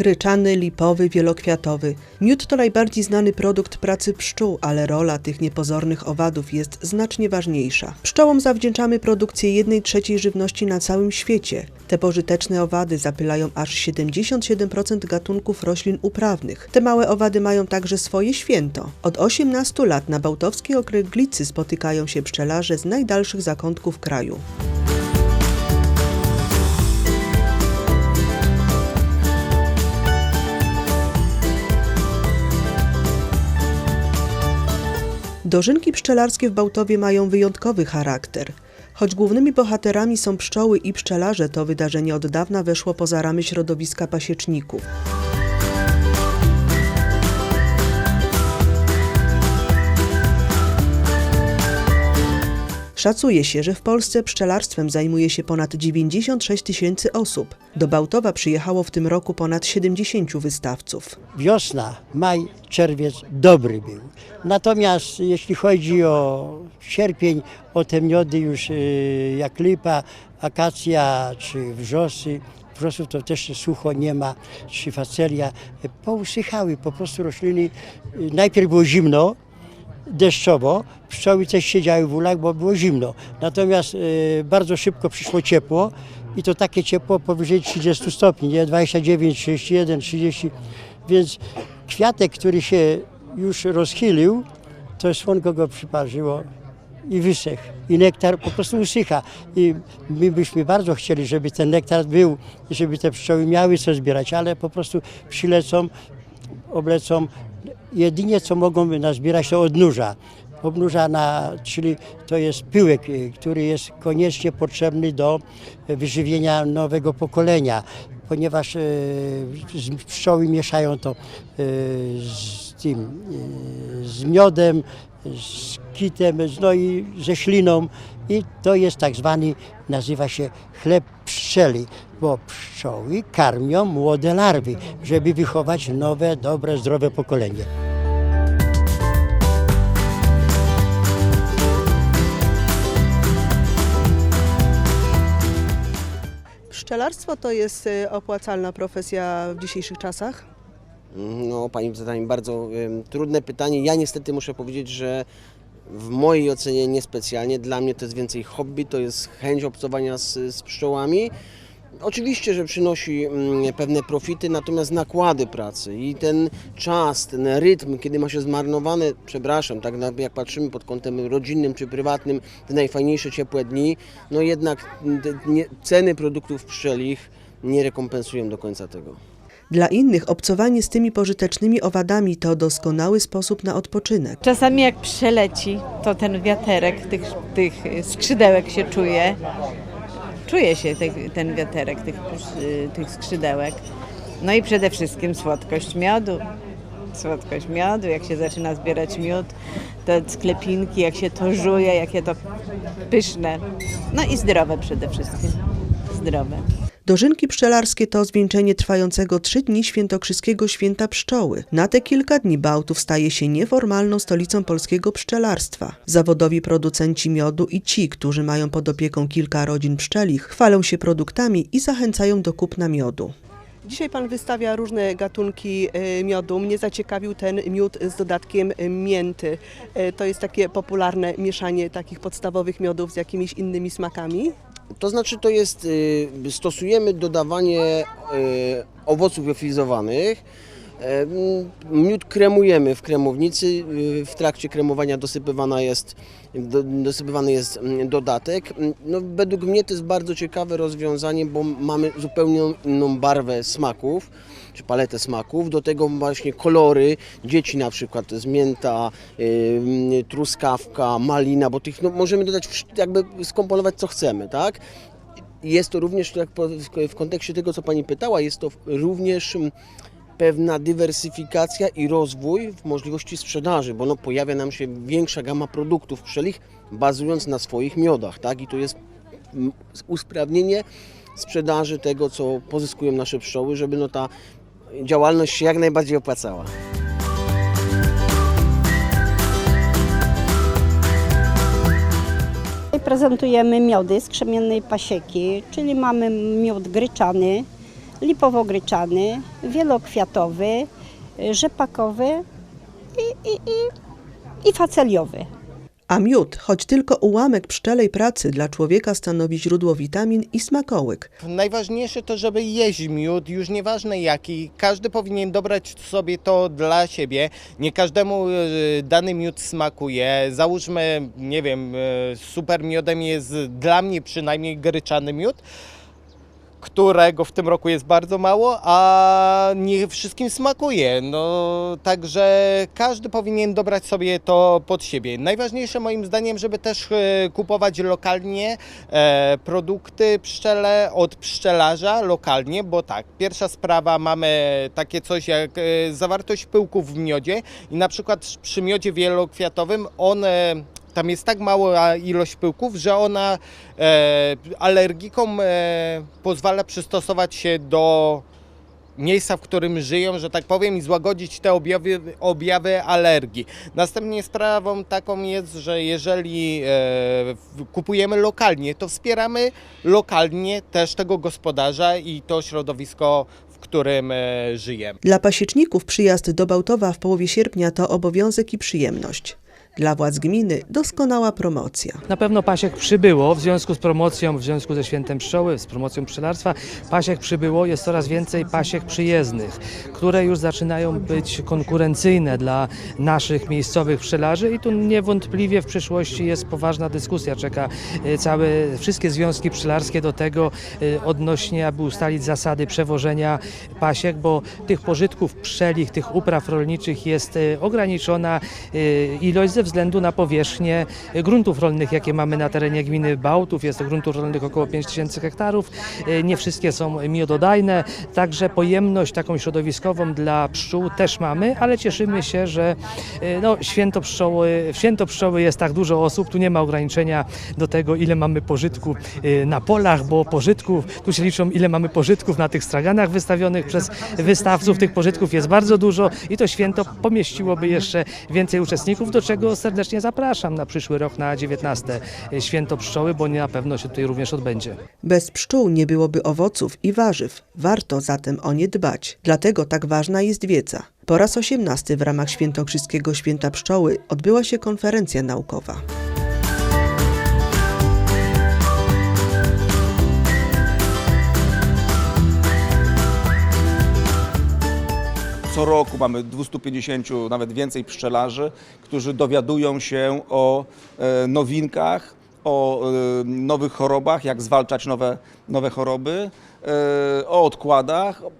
Gryczany, lipowy, wielokwiatowy. Miód to najbardziej znany produkt pracy pszczół, ale rola tych niepozornych owadów jest znacznie ważniejsza. Pszczołom zawdzięczamy produkcję jednej trzeciej żywności na całym świecie. Te pożyteczne owady zapylają aż 77% gatunków roślin uprawnych. Te małe owady mają także swoje święto. Od 18 lat na bałtowskiej okręglicy spotykają się pszczelarze z najdalszych zakątków kraju. Dożynki pszczelarskie w Bałtowie mają wyjątkowy charakter. Choć głównymi bohaterami są pszczoły i pszczelarze, to wydarzenie od dawna weszło poza ramy środowiska pasieczników. Szacuje się, że w Polsce pszczelarstwem zajmuje się ponad 96 tysięcy osób. Do Bałtowa przyjechało w tym roku ponad 70 wystawców. wiosna, maj, czerwiec dobry był. Natomiast jeśli chodzi o sierpień, o te miody już y, jak lipa, akacja czy wrzosy, wrzosów to też sucho nie ma, czy facelia, pousychały po prostu rośliny. Y, Najpierw było zimno, deszczowo, pszczoły też siedziały w ulach, bo było zimno. Natomiast y, bardzo szybko przyszło ciepło i to takie ciepło powyżej 30 stopni, nie? 29, 31, 30, więc kwiatek, który się już rozchylił, to słonko go przyparzyło i wysechł. I nektar po prostu usycha. I my byśmy bardzo chcieli, żeby ten nektar był, żeby te pszczoły miały co zbierać, ale po prostu przylecą, oblecą. Jedynie co mogą nazbierać to odnóża. Obnóża, na, czyli to jest pyłek, y, który jest koniecznie potrzebny do wyżywienia nowego pokolenia, ponieważ y, pszczoły mieszają to y, z tym, z miodem, z kitem, no i ze śliną i to jest tak zwany, nazywa się chleb pszczeli, bo pszczoły karmią młode larwy, żeby wychować nowe, dobre, zdrowe pokolenie. Pszczelarstwo to jest y, opłacalna profesja w dzisiejszych czasach? No, Pani zada mi bardzo em, trudne pytanie. Ja niestety muszę powiedzieć, że w mojej ocenie niespecjalnie. Dla mnie to jest więcej hobby, to jest chęć obcowania z, z pszczołami. Oczywiście, że przynosi mm, pewne profity, natomiast nakłady pracy i ten czas, ten rytm, kiedy ma się zmarnowane, przepraszam, tak jak patrzymy pod kątem rodzinnym czy prywatnym, te najfajniejsze ciepłe dni, no jednak ceny produktów pszczelich nie rekompensują do końca tego. Dla innych obcowanie z tymi pożytecznymi owadami to doskonały sposób na odpoczynek. Czasami jak przeleci, to ten wiaterek tych, tych skrzydełek się czuje. Czuje się tych, ten wiaterek tych, y, tych skrzydełek. No i przede wszystkim słodkość miodu. Słodkość miodu, jak się zaczyna zbierać miód, te sklepinki, jak się to żuje, jakie to pyszne. No i zdrowe przede wszystkim. Zdrowe. Dożynki pszczelarskie to zwieńczenie trwającego trzy dni świętokrzyskiego święta pszczoły. Na te kilka dni Bałtów staje się nieformalną stolicą polskiego pszczelarstwa. Zawodowi producenci miodu i ci, którzy mają pod opieką kilka rodzin pszczelich, chwalą się produktami i zachęcają do kupna miodu. Dzisiaj pan wystawia różne gatunki e, miodu. Mnie zaciekawił ten miód z dodatkiem mięty. E, To jest takie popularne mieszanie takich podstawowych miodów z jakimiś innymi smakami. To znaczy to jest, y, stosujemy dodawanie y, owoców liofilizowanych. E, Miód kremujemy w kremownicy. y, W trakcie kremowania dosypywana jest, do, dosypywany jest dodatek. No, według mnie to jest bardzo ciekawe rozwiązanie, bo mamy zupełnie inną barwę smaków, czy paletę smaków. Do tego właśnie kolory. Dzieci na przykład to jest mięta, y, truskawka, malina, bo tych no, możemy dodać, jakby skomponować co chcemy, tak? Jest to również, w- kontekście tego, co Pani pytała, jest to również pewna dywersyfikacja i rozwój w możliwości sprzedaży, bo no, pojawia nam się większa gama produktów pszczelich, bazując na swoich miodach, tak? I to jest usprawnienie sprzedaży tego, co pozyskują nasze pszczoły, żeby no, ta działalność się jak najbardziej opłacała. Prezentujemy miody z krzemiennej pasieki, czyli mamy miód gryczany, lipowo-gryczany, wielokwiatowy, y, rzepakowy i, i, i, i faceliowy. A miód, choć tylko ułamek pszczelej pracy dla człowieka stanowi źródło witamin i smakołyk. Najważniejsze to, żeby jeść miód, już nieważne jaki. Każdy powinien dobrać sobie to dla siebie. Nie każdemu e, dany miód smakuje. Załóżmy, nie wiem, e, super miodem jest dla mnie przynajmniej gryczany miód którego w tym roku jest bardzo mało, a nie wszystkim smakuje. No, także każdy powinien dobrać sobie to pod siebie. Najważniejsze moim zdaniem, żeby też e, kupować lokalnie e, produkty pszczele od pszczelarza lokalnie, bo tak, pierwsza sprawa mamy takie coś jak e, zawartość pyłków w miodzie i na przykład przy miodzie wielokwiatowym on tam jest tak mała ilość pyłków, że ona e, alergikom e, pozwala przystosować się do miejsca, w którym żyją, że tak powiem, i złagodzić te objawy, objawy alergii. Następnie sprawą taką jest, że jeżeli e, kupujemy lokalnie, to wspieramy lokalnie też tego gospodarza i to środowisko, w którym e, żyjemy. Dla pasieczników przyjazd do Bałtowa w połowie sierpnia to obowiązek i przyjemność. Dla władz gminy doskonała promocja. Na pewno pasiek przybyło w związku z promocją, w związku ze świętem pszczoły, z promocją pszczelarstwa. Pasiek przybyło, jest coraz więcej pasiek przyjezdnych, które już zaczynają być konkurencyjne dla naszych miejscowych pszczelarzy i tu niewątpliwie w przyszłości jest poważna dyskusja. Czeka e, całe, wszystkie związki pszczelarskie do tego e, odnośnie, aby ustalić zasady przewożenia pasiek, bo tych pożytków pszczelich, tych upraw rolniczych jest e, ograniczona ilość ze względu na powierzchnię gruntów rolnych, jakie mamy na terenie gminy Bałtów. Jest to gruntów rolnych około 5000 hektarów. E, Nie wszystkie są miododajne, także pojemność taką środowiskową dla pszczół też mamy, ale cieszymy się, że e, no, święto, pszczoły, w święto pszczoły jest tak dużo osób, tu nie ma ograniczenia do tego, ile mamy pożytku e, na polach, bo pożytków, tu się liczą, ile mamy pożytków na tych straganach wystawionych przez wystawców. Tych pożytków jest bardzo dużo i to święto pomieściłoby jeszcze więcej uczestników, do czego serdecznie zapraszam na przyszły rok na 19 święto pszczoły, bo na pewno się tutaj również odbędzie. Bez pszczół nie byłoby owoców i warzyw. Warto zatem o nie dbać. Dlatego tak ważna jest wiedza. Po raz 18 w ramach Świętokrzyskiego Święta Pszczoły odbyła się konferencja naukowa. Co roku mamy 250, nawet więcej pszczelarzy, którzy dowiadują się o e, nowinkach, o e, nowych chorobach, jak zwalczać nowe, nowe choroby, o odkładach. E,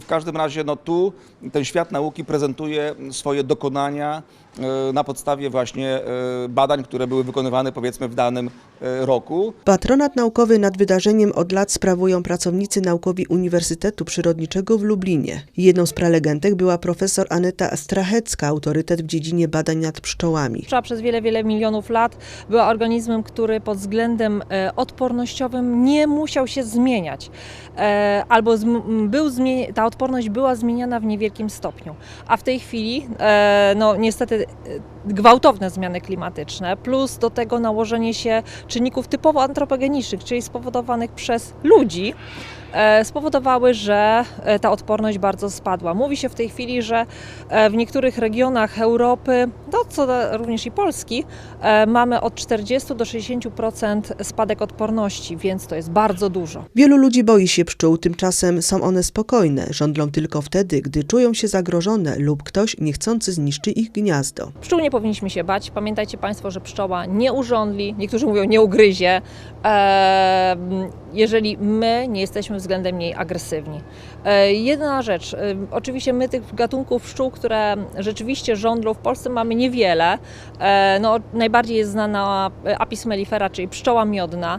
W każdym razie no tu ten świat nauki prezentuje swoje dokonania e, na podstawie właśnie e, badań, które były wykonywane powiedzmy w danym e, roku. Patronat naukowy nad wydarzeniem od lat sprawują pracownicy naukowi Uniwersytetu Przyrodniczego w Lublinie. Jedną z prelegentek była profesor Aneta Strachecka, autorytet w dziedzinie badań nad pszczołami. Pszczoła przez wiele, wiele milionów lat była organizmem, który pod względem e, odpornościowym nie musiał się zmieniać. E, Albo był ta odporność była zmieniana w niewielkim stopniu. A w tej chwili, e, no niestety, gwałtowne zmiany klimatyczne, plus do tego nałożenie się czynników typowo antropogenicznych, czyli spowodowanych przez ludzi, e, spowodowały, że e, ta odporność bardzo spadła. Mówi się w tej chwili, że e, w niektórych regionach Europy, no co również i Polski, mamy od 40 do 60% spadek odporności, więc to jest bardzo dużo. Wielu ludzi boi się pszczół, tymczasem są one spokojne, żądlą tylko wtedy, gdy czują się zagrożone lub ktoś niechcący zniszczy ich gniazdo. Pszczół nie powinniśmy się bać. Pamiętajcie Państwo, że pszczoła nie urządli, niektórzy mówią nie ugryzie, jeżeli my nie jesteśmy względem niej agresywni. E, jedna rzecz, e, oczywiście my tych gatunków pszczół, które rzeczywiście żądlą w Polsce mamy niewiele. E, no, najbardziej jest znana Apis mellifera, czyli pszczoła miodna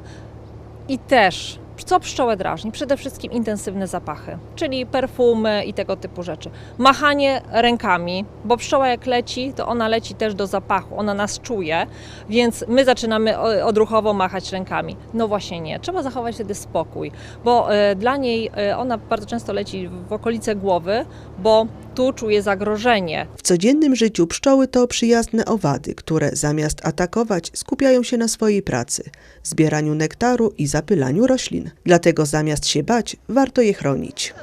i też co pszczołę drażni? Przede wszystkim intensywne zapachy, czyli perfumy i tego typu rzeczy. Machanie rękami, bo pszczoła jak leci, to ona leci też do zapachu, ona nas czuje, więc my zaczynamy odruchowo machać rękami. No właśnie nie, trzeba zachować wtedy spokój, bo e, dla niej e, ona bardzo często leci w okolice głowy, bo tu czuje zagrożenie. W codziennym życiu pszczoły to przyjazne owady, które zamiast atakować skupiają się na swojej pracy, zbieraniu nektaru i zapylaniu roślin. Dlatego zamiast się bać, warto je chronić.